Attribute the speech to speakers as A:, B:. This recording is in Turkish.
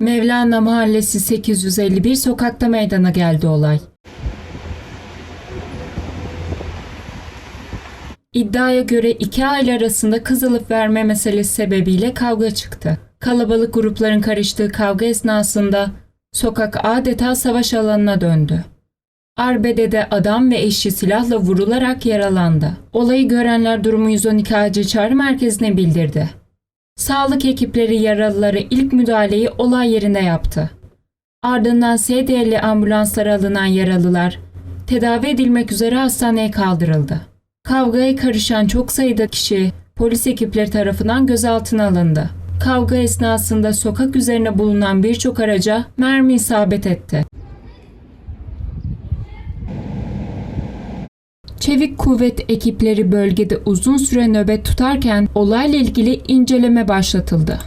A: Mevlana Mahallesi 851 sokakta meydana geldi olay. İddiaya göre iki aile arasında kız alıp verme meselesi sebebiyle kavga çıktı. Kalabalık grupların karıştığı kavga esnasında sokak adeta savaş alanına döndü. Arbede'de adam ve eşi silahla vurularak yaralandı. Olayı görenler durumu 112 acil çağrı merkezine bildirdi. Sağlık ekipleri yaralılara ilk müdahaleyi olay yerinde yaptı. Ardından SDL ambulanslara alınan yaralılar tedavi edilmek üzere hastaneye kaldırıldı. Kavgaya karışan çok sayıda kişi polis ekipleri tarafından gözaltına alındı. Kavga esnasında sokak üzerine bulunan birçok araca mermi isabet etti. Çevik kuvvet ekipleri bölgede uzun süre nöbet tutarken olayla ilgili inceleme başlatıldı.